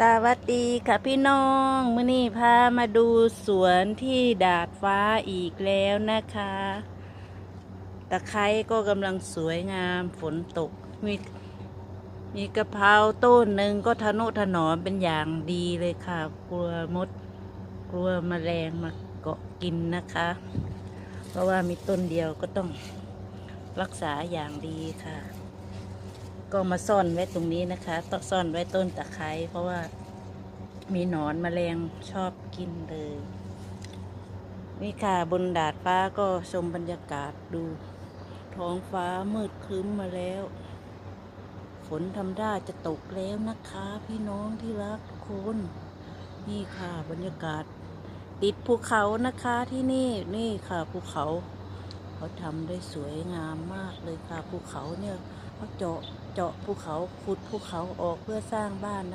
สวัสดีค่ะพี่น้องมื่อนี้พามาดูสวนที่ดาดฟ้าอีกแล้วนะคะ ตะไคร้ก็กำลังสวยงามฝนตก มีมีกะเพราต้นหนึ่งก็ทะนุถนอมเป็นอย่างดีเลยค่ะ กลัวมด กลัวมแมลงมาเกาะกินนะคะ เพราะว่ามีต้นเดียวก็ต้องรักษาอย่างดีค่ะ ก็มาซ่อนไว้ตรงนี้นะคะต้องซ่อนไว้ต้นตะไคร้เพราะว่ามีหนอนแมลงชอบกินเลยนี่ค่ะบนดาดฟ้าก็ชมบรรยากาศดู ท้องฟ้ามืดครึ้มมาแล้ว ฝนทำได้จะตกแล้วนะคะ พี่น้องที่รักทุกคนนี่ค่ะบรรยากาศ ติดภูเขานะคะที่นี่นี่ค่ะภูเขา เขาทำได้สวยงามมากเลยค่ะภูเขาเนี่ยเขาเจาะเจาะภูเขาขุดภูเขาออกเพื่อสร้างบ้านนะ